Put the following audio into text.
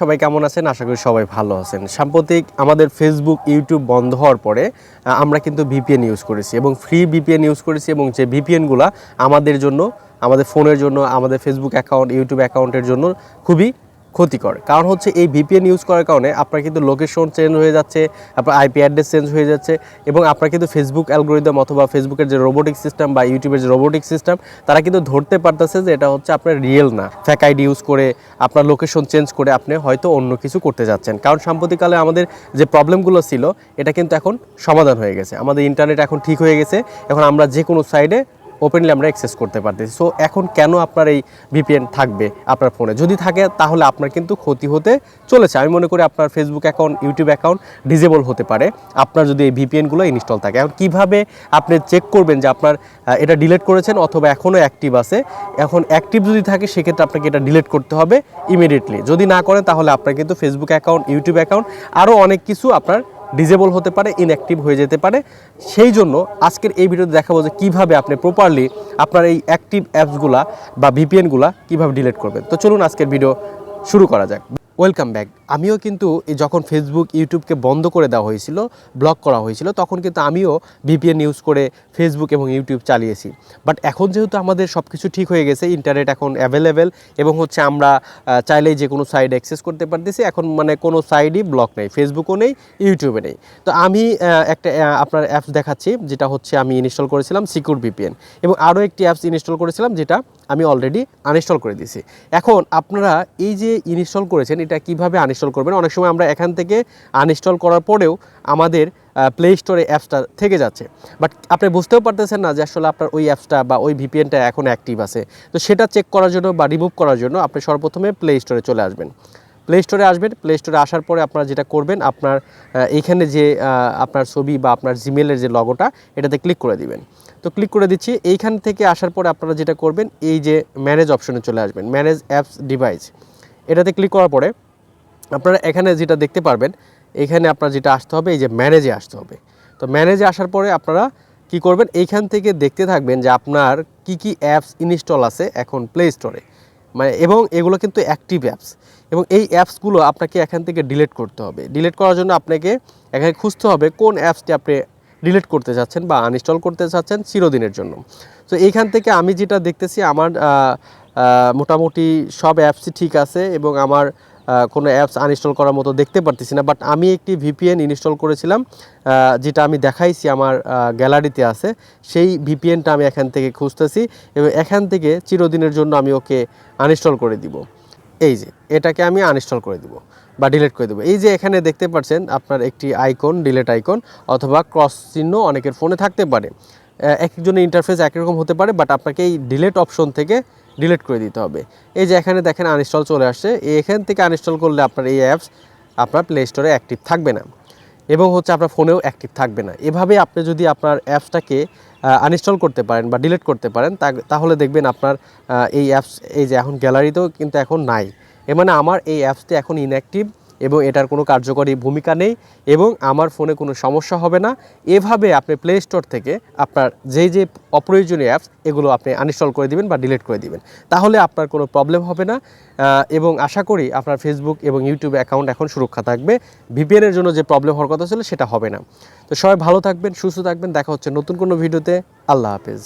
সবাই কেমন আছেন? আশা করি সবাই ভালো আছেন। সাম্প্রতিক আমাদের ফেসবুক ইউটিউব বন্ধ হওয়ার পরে আমরা কিন্তু ভিপিএন ইউজ করেছি এবং ফ্রি ভিপিএন ইউজ করেছি এবং যে ভিপিএনগুলো আমাদের জন্য, আমাদের ফোনের জন্য, আমাদের ফেসবুক অ্যাকাউন্ট ইউটিউব অ্যাকাউন্টের জন্য খুবই ক্ষতিকর। কারণ হচ্ছে এই ভিপিএন ইউজ করার কারণে আপনার কিন্তু লোকেশন চেঞ্জ হয়ে যাচ্ছে, আপনার আইপি অ্যাড্রেস চেঞ্জ হয়ে যাচ্ছে এবং আপনার কিন্তু ফেসবুক অ্যালগোরিদম অথবা ফেসবুকের যে রোবোটিক সিস্টেম বা ইউটিউবের যে রোবোটিক সিস্টেম তারা কিন্তু ধরতে পারতেছে যে এটা হচ্ছে আপনার রিয়েল না। ফ্যাক আইডি ইউজ করে, আপনার লোকেশন চেঞ্জ করে আপনি হয়তো অন্য কিছু করতে যাচ্ছেন। কারণ সাম্প্রতিককালে আমাদের যে প্রবলেমগুলো ছিল, এটা কিন্তু এখন সমাধান হয়ে গেছে। আমাদের ইন্টারনেট এখন ঠিক হয়ে গেছে। এখন আমরা যে কোনো সাইডে ওপেনলি আমরা অ্যাক্সেস করতে পারতেছি। সো এখন কেন আপনার এই ভিপিএন থাকবে আপনার ফোনে যদি থাকে, তাহলে আপনার কিন্তু ক্ষতি হতে চলেছে। আমি মনে করি আপনার Facebook account YouTube account disable হতে পারে। আপনার যদি এই ভিপিএনগুলো ইনস্টল থাকে। এখন কীভাবে আপনি চেক করবেন যে আপনার এটা ডিলেট করেছেন অথবা এখনও অ্যাক্টিভ আছে? এখন অ্যাক্টিভ যদি থাকে, সেক্ষেত্রে আপনাকে এটা ডিলেট করতে হবে ইমিডিয়েটলি যদি না করেন, তাহলে আপনার কিন্তু ফেসবুক অ্যাকাউন্ট ইউটিউব অ্যাকাউন্ট আরও অনেক কিছু আপনার ডিজেবল হতে পারে ইনঅ্যাক্টিভ হয়ে যেতে পারে। সেই জন্য আজকের এই ভিডিওতে দেখাবো যে কীভাবে আপনি প্রপারলি আপনার এই অ্যাক্টিভ অ্যাপসগুলা বা ভিপিএনগুলা কীভাবে ডিলিট করবেন। তো চলুন আজকের ভিডিও শুরু করা যাক। ওয়েলকাম ব্যাক আমিও কিন্তু যখন ফেসবুক ইউটিউবকে বন্ধ করে দেওয়া হয়েছিল ব্লক করা হয়েছিল, তখন কিন্তু আমিও ভিপিএন ইউজ করে ফেসবুক এবং ইউটিউব চালিয়েছি। বাট এখন যেহেতু আমাদের সব কিছু ঠিক হয়ে গেছে ইন্টারনেট এখন অ্যাভেলেবেল এবং হচ্ছে আমরা চাইলেই যে কোনো সাইড অ্যাক্সেস করতে পারতেছি, এখন মানে কোনো সাইডই ব্লক নেই ফেসবুকও নেই ইউটিউবে নেই। তো আমি একটা আপনার অ্যাপস দেখাচ্ছি, যেটা হচ্ছে আমি ইনস্টল করেছিলাম সিকিউর ভিপিএন এবং আরও একটি অ্যাপস ইনস্টল করেছিলাম, যেটা আমি অলরেডি আনইনস্টল করে দিয়েছি। এখন আপনারা এই যে ইনস্টল করেছেন, এটা কীভাবে আনইনস্টল করবেন। অনেক সময় আমরা এখান থেকে আনইনস্টল করার পরেও আমাদের প্লে স্টোরে অ্যাপসটা থেকে যাচ্ছে। বাট আপনি বুঝতেও পারতেছেন না যে আসলে আপনার ওই অ্যাপসটা বা ওই ভিপিএনটা এখন অ্যাক্টিভ আছে। তো সেটা চেক করার জন্য বা রিমুভ করার জন্য আপনি সর্বপ্রথমে প্লে স্টোরে চলে আসবেন। প্লে স্টোরে আসবেন। প্লে স্টোরে আসার পরে আপনারা যেটা করবেন, আপনার এইখানে যে আপনার ছবি বা আপনার জিমেলের যে লগোটা এটাতে ক্লিক করে দিবেন। তো ক্লিক করে দিচ্ছি। এইখান থেকে আসার পরে আপনারা যেটা করবেন, এই যে ম্যানেজ অপশনে চলে আসবেন। ম্যানেজ অ্যাপস ডিভাইস এটাতে ক্লিক করার পরে আপনারা এখানে যেটা দেখতে পারবেন, এখানে আপনার যেটা আসতে হবে, এই যে ম্যানেজে আসতে হবে। তো ম্যানেজে আসার পরে আপনারা কি করবেন, এইখান থেকে দেখতে থাকবেন যে আপনার কি কি অ্যাপস ইনস্টল আছে এখন প্লে স্টোরে মানে এবং এগুলো কিন্তু অ্যাক্টিভ অ্যাপস। এবং এই অ্যাপসগুলো আপনাকে এখান থেকে ডিলিট করতে হবে। ডিলিট করার জন্য আপনাকে এখানে খুঁজতে হবে কোন অ্যাপসটি আপনি ডিলিট করতে চাচ্ছেন বা আনইনস্টল করতে চাচ্ছেন চিরদিনের জন্য। তো এইখান থেকে আমি যেটা দেখতেছি, আমার মোটামুটি সব অ্যাপসই ঠিক আছে এবং আমার কোনো অ্যাপস আনইনস্টল করার মতো দেখতে পারতেছি না বাট আমি একটি ভিপিএন ইনস্টল করেছিলাম যেটা আমি দেখাইছি আমার গ্যালারিতে আছে, সেই ভিপিএনটা আমি এখান থেকে খুঁজতেছি এবং এখান থেকে চিরদিনের জন্য আমি ওকে আনইনস্টল করে দিব। এই যে, এটাকে আমি আনইনস্টল করে দিব বা ডিলিট করে দেবো। এই যে এখানে দেখতে পাচ্ছেন আপনার একটি আইকন ডিলেট আইকন অথবা ক্রস চিহ্ন অনেকের ফোনে থাকতে পারে। এক একজনের ইন্টারফেস একরকম হতে পারে বাট আপনাকে এই ডিলেট অপশন থেকে ডিলিট করে দিতে হবে। এই যে এখানে দেখেন আনইনস্টল চলে আসছে। এখান থেকে আনইনস্টল করলে আপনার এই অ্যাপস আপনার প্লে স্টোরে অ্যাক্টিভ থাকবে না এবং হচ্ছে আপনার ফোনেও অ্যাক্টিভ থাকবে না। এভাবে আপনি যদি আপনার অ্যাপসটাকে আনইনস্টল করতে পারেন বা ডিলিট করতে পারেন তাহলে দেখবেন আপনার এই অ্যাপস এই যে এখন গ্যালারিতেও কিন্তু এখন নাই। এ মানে আমার এই অ্যাপসটি এখন ইনঅ্যাক্টিভ এবং এটার কোনো কার্যকরী ভূমিকা নেই এবং আমার ফোনে কোনো সমস্যা হবে না। এভাবে আপনি প্লে স্টোর থেকে আপনার যেই যে অপ্রয়োজনীয় অ্যাপস এগুলো আপনি আনইনস্টল করে দিবেন বা ডিলিট করে দিবেন। তাহলে আপনার কোনো প্রবলেম হবে না। এবং আশা করি আপনার ফেসবুক এবং ইউটিউব অ্যাকাউন্ট এখন সুরক্ষা থাকবে। ভিপিএনের জন্য যে প্রবলেম হওয়ার কথা ছিল সেটা হবে না। তো সবাই ভালো থাকবেন, সুস্থ থাকবেন। দেখা হচ্ছে নতুন কোনো ভিডিওতে আল্লাহ হাফেজ।